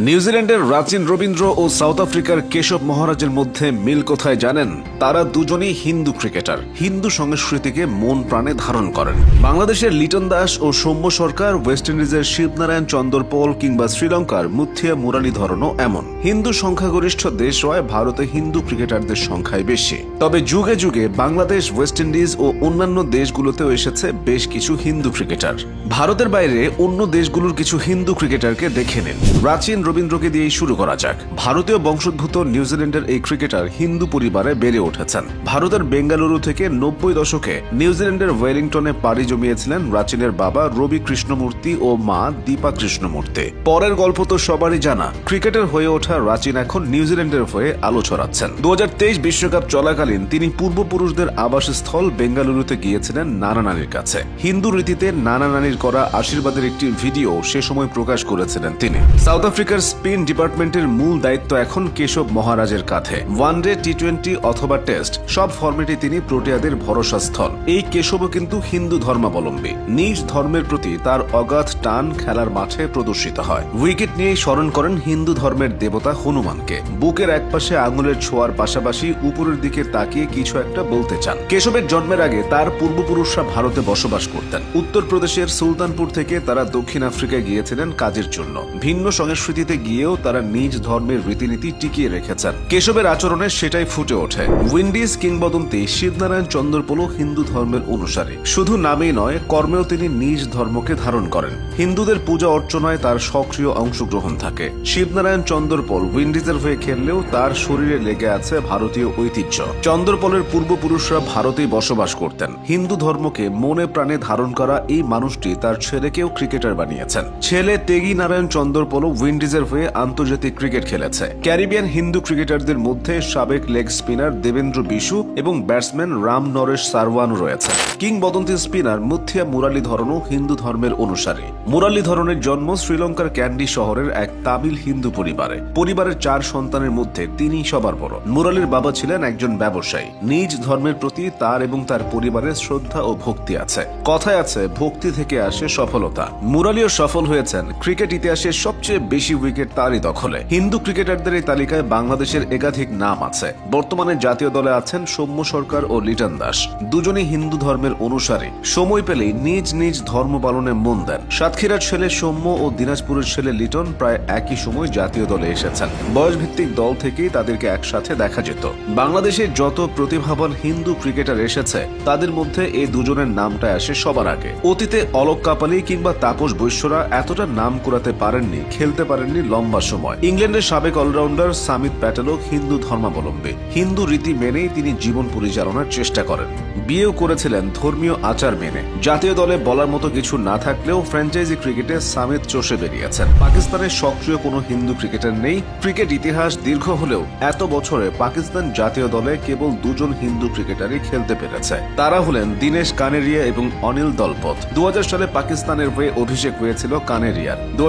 নিউজিল্যান্ডের রাচিন রবীন্দ্র ও সাউথ আফ্রিকার কেশব মহারাজের মধ্যে মিল কোথায় জানেন? তারা দুজনেই হিন্দু ক্রিকেটার। হিন্দু সংস্কৃতিকে মন প্রাণে ধারণ করেন। বাংলাদেশের লিটন দাস ও সৌম্য সরকার, ওয়েস্ট ইন্ডিজের শিবনারায়ণ চন্দর পল কিংবা শ্রীলঙ্কার মুথিয়া মুরালি ধরনও এমন। হিন্দু সংখ্যাগরিষ্ঠ দেশ হয় ভারতে হিন্দু ক্রিকেটারদের সংখ্যাই বেশি। তবে যুগে যুগে বাংলাদেশ, ওয়েস্ট ইন্ডিজ ও অন্যান্য দেশগুলোতেও এসেছে বেশ কিছু হিন্দু ক্রিকেটার। ভারতের বাইরে অন্য দেশগুলোর কিছু হিন্দু ক্রিকেটারকে দেখে নিন। প্রাচীন রবীন্দ্রকে দিয়েই শুরু করা যাক। ভারতীয় বংশোদ্ভূত নিউজিল্যান্ডের এই ক্রিকেটার হিন্দু পরিবারে বেড়ে উঠেছেন। ভারতের বেঙ্গালুরু থেকে নব্বই দশকে নিউজিল্যান্ডের ওয়েলিংটনে পাড়ি জমিয়েছিলেন রাচিনের বাবা রবি কৃষ্ণমূর্তি ও মা দীপা কৃষ্ণমূর্তি। পরের গল্প তো সবারই জানা। ক্রিকেটার হয়ে ওঠা রাচিন এখন নিউজিল্যান্ডের হয়ে আলো ছড়াচ্ছেন। দু বিশ্বকাপ চলাকালীন তিনি পূর্বপুরুষদের আবাসস্থল বেঙ্গালুরুতে গিয়েছিলেন নানা নানির কাছে। হিন্দু রীতিতে নানা নানির করা আশীর্বাদের একটি ভিডিও সে সময় প্রকাশ করেছিলেন তিনি। সাউথ আফ্রিকার স্পিন ডিপার্টমেন্টের মূল দায়িত্ব এখন কেশব মহারাজের কাঁধে। ওয়ান ডে টি টোয়েন্টি অথবা টেস্ট, সব ফর্মেটে তিনি প্রোটিয়াদের ভরসা স্থল এই কেশবও কিন্তু হিন্দু ধর্মাবলম্বী। নিজ ধর্মের প্রতি তার অগাধ টান খেলার মাঠে প্রদর্শিত হয়। উইকেট নিয়ে স্মরণ করেন হিন্দু ধর্মের দেবতা হনুমানকে। বুকের একপাশে আঙুলের ছোঁয়ার পাশাপাশি উপরের দিকে তাকিয়ে কিছু একটা বলতে চান। কেশবের জন্মের আগে তার পূর্বপুরুষরা ভারতে বসবাস করতেন। উত্তরপ্রদেশের সুলতানপুর থেকে তারা দক্ষিণ আফ্রিকায় গিয়েছিলেন কাজের জন্য। ভিন্ন সংস্কৃতিতে গিয়েও তারা নিজ ধর্মের রীতিনীতি টিকিয়ে রেখেছেন। কেশবের আচরণে সেটাই ফুটে ওঠে। উইন্ডিজ কিংবদন্তি শিবনারায়ণ চন্দ্রপোল হিন্দু ধর্মের অনুসারী। শুধু নামেই নয়, কর্মেও তিনি নিজ ধর্মকে ধারণ করেন। হিন্দুদের পূজা অর্চনায় তার সক্রিয় অংশগ্রহণ থাকে। শিবনারায়ণ চন্দ্রপল উইন্ডিজের হয়ে খেললেও তার শরীরে লেগে আছে ভারতীয় ঐতিহ্য। চন্দ্রপলের পূর্বপুরুষরা ভারতে বসবাস করতেন। হিন্দু ধর্মকে মনে প্রাণে ধারণ করা এই মানুষটি তার ছেলেকেও ক্রিকেটার বানিয়েছেন। ছেলে তেগি নারায়ণ চন্দ্রপল উইন্ডিজের হয়ে আন্তর্জাতিক ক্রিকেট খেলেছে। ক্যারিবিয়ান হিন্দু ক্রিকেটারদের মধ্যে সাবেক লেগ স্পিনার দেবেন্দ্র বিশু এবং ব্যাটসম্যান রাম নরেশ সারওয়ান রয়েছে কিংবদন্তি স্পিনার মুথিয়া মুরালি ধরনও হিন্দু ধর্মের অনুসারী। মুরালি ধরনের জন্ম শ্রীলঙ্কার ক্যান্ডি শহরের এক তামিল হিন্দু পরিবারে। পরিবারের চার সন্তানের মধ্যে তিনি সবার বড়। মুরালির বাবা ছিলেন একজন ব্যবসায়ী। নিজ ধর্মের প্রতি তার এবং তার পরিবারের শ্রদ্ধা ও ভক্তি আছে। কথায় আছে, ভক্তি থেকে আসে সফলতা। মুরালিও সফল হয়েছেন। ক্রিকেট ইতিহাসে সবচেয়ে বেশি উইকেট তারই দখলে। হিন্দু ক্রিকেটারদের এই তালিকায় বাংলাদেশের একাধিক নাম আছে। বর্তমানে জাতীয় দলে আছেন সৌম্য সরকার ও লিটন দাস। দুজনেই হিন্দু ধর্মের অনুসারী। সময় পেলেই নিজ নিজ ধর্ম পালনে মন দেন। সাতক্ষীরার ছেলে সৌম্য ও দিনাজপুরের ছেলে লিটন প্রায় একই সময় জাতীয় দলে এসেছেন। বয়সভিত্তিক দল থেকেই তাদেরকে একসাথে দেখা যেত। বাংলাদেশে যত প্রতিভাবান হিন্দু ক্রিকেটার এসেছে, তাদের মধ্যে এই দুজনের নামটা আসে সবার আগে। অতীতে অলোক কাপালি কিংবা তাপস বৈশ্যরা এতটা নাম কুড়াতে পারেননি, খেলতে পারেননি লম্বা সময়। ইংল্যান্ডের সাবেক অলরাউন্ডার সামিত প্যাটেলও হিন্দু ধর্মাবলম্বী। হিন্দু রীতি মেনেই তিনি জীবন পরিচালনার চেষ্টা করেন। বিয়েও করেছিলেন ধর্মীয় আচার মেনে। জাতীয় দলে বলার মতো কিছু না থাকলেও ফ্র্যাঞ্চাইজি ক্রিকেটে সামিত চষে বেরিয়েছেন। পাকিস্তানের সক্রিয় কোনো হিন্দু ক্রিকেটার নেই। ক্রিকেট ইতিহাস দীর্ঘ হলেও এত বছরে পাকিস্তান জাতীয় দলে কেবল দুজন হিন্দু ক্রিকেটারই খেলতে পেরেছে। তারা হলেন দীনেশ কানেরিয়া এবং অনিল দলপথ দু হাজার সালে পাকিস্তানের হয়ে অভিষেক হয়েছিল কানেরিয়ার। দু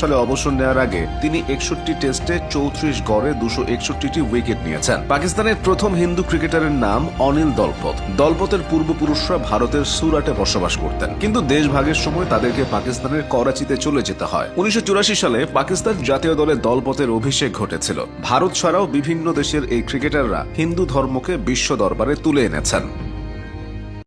সালে অবসর নেওয়ার আগে তিনি একষট্টি টেস্টে চৌত্রিশ গড়ে দুশো একষট্টিটি উইকেট নিয়েছেন। পাকিস্তানের প্রথম হিন্দু ক্রিকেটারের নাম অনিল দলপথ দলপথের পূর্বপুরুষরা ভারতের সুরাটে বসবাস করতেন। কিন্তু দেশ ভাগের সময় তাদেরকে পাকিস্তানের করাচিতে চলে যেতে হয়। উনিশশো চুরাশি সালে পাকিস্তান জাতীয় দলে দলপথের অভিষেক ঘটেছিল। ভারত ছাড়াও বিভিন্ন দেশের এই ক্রিকেটাররা হিন্দু ধর্মকে বিশ্ব দরবারে তুলে এনেছেন।